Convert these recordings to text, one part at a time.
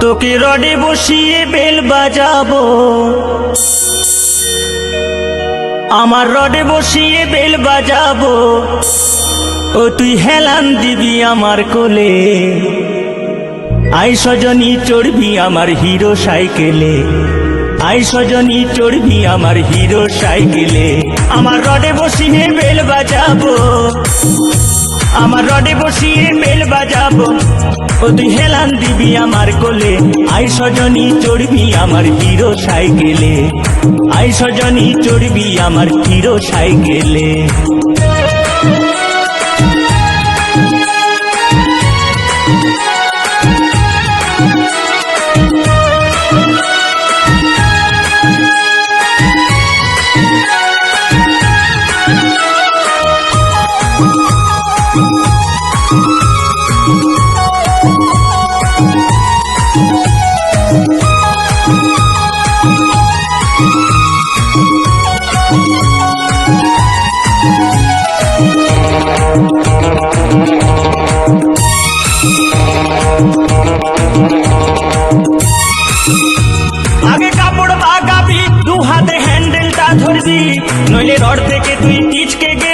তোকে রডে বসিয়ে বেল বাজাবো। আমার রডে বসিয়ে বেল বাজাবো। ও তুই হেলান দিবি আমার কোলে। আই সজনী, চড়বি আমার হিরো সাইকেলে। আই সজনী, চড়বি আমার হিরো সাইকেলে। আমার রডে বসিয়ে বেল বাজাবো। আমার রডে বসিয়ে মেল বাজাবো। ও তুই হেলান দিবি আমার কোলে। আই সজনী, চড়বি আমার হিরো সাইকেলে। আই সজনী, চড়বি আমার হিরো সাইকেলে। নইলে রড থেকে তুই টিচকে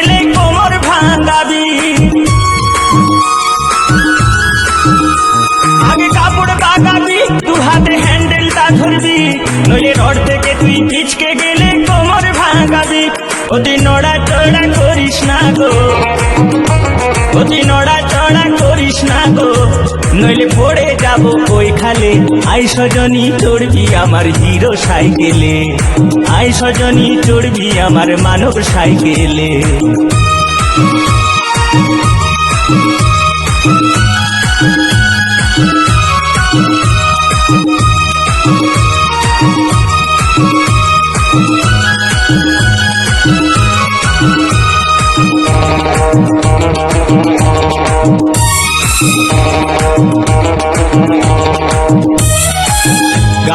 হ্যান্ডেলটা ধরবি? নইলে রড থেকে তুই টিচকে গেলে কোমর ভাঙাবি। অতি নড়া চড়া করিস না গো। অতি নড়া চড়া করিস না গো। নইলে পড়ে যাব ওই খালে। আই সজনী চড়বি আমার হিরো সাইকেলে। আই সজনী চড়বি আমার মানব সাইকেলে।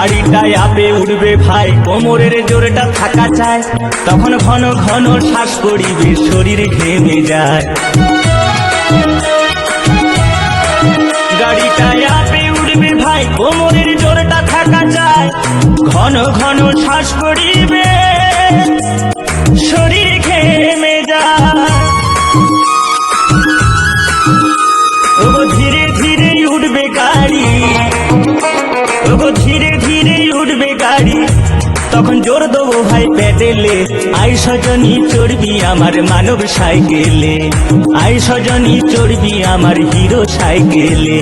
গাড়িটায় আপে উঠবে ভাই। কোমরের জোরটা থাকা চায় তখন ঘন ঘন শ্বাস করিবে শরীর ঘেমে যায়। গাড়িটায় আপে উঠবে ভাই, কোমরের জোরটা থাকা চায় ঘন ঘন শ্বাস করিবে জোর দেবো ভাই পেটেলে আই সজনী চড়বি আমার মানব সাইকেলে। আই সজনী চড়বি আমার হিরো সাইকেলে।